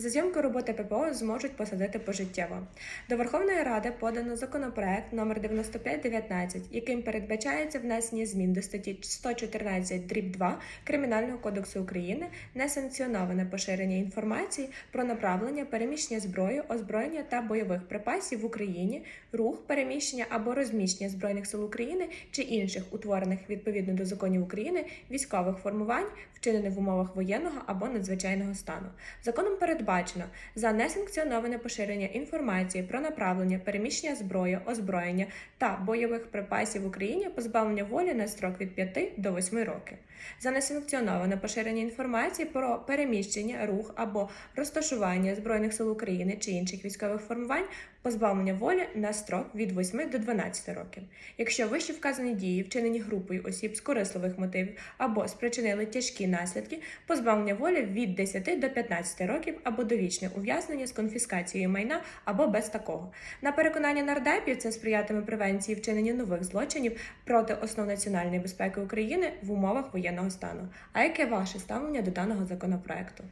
За зйомку роботи ППО зможуть посадити пожиттєво. До Верховної Ради подано законопроект номер 9519, яким передбачається внесення змін до статті 114 дріб 2 Кримінального кодексу України несанкціоноване поширення інформації про направлення, переміщення зброї, озброєння та бойових припасів в Україні, рух, переміщення або розміщення збройних сил України чи інших утворених відповідно до законів України військових формувань, вчинених в умовах воєнного або надзвичайного стану. Законом передбачено за несанкціоноване поширення інформації про направлення, переміщення зброї, озброєння та бойових припасів в Україні позбавлення волі на строк від 5 до 8 років. За несанкціоноване поширення інформації про переміщення, рух або розташування збройних сил України чи інших військових формувань позбавлення волі на строк від 8 до 12 років. Якщо вище вказані дії вчинені групою осіб з корисливих мотивів або спричинили тяжкі наслідки, позбавлення волі від 10 до 15 років або довічне ув'язнення з конфіскацією майна або без такого. На переконання нардепів це сприятиме превенції вчинення нових злочинів проти основ національної безпеки України в умовах воєнного стану. А яке ваше ставлення до даного законопроекту?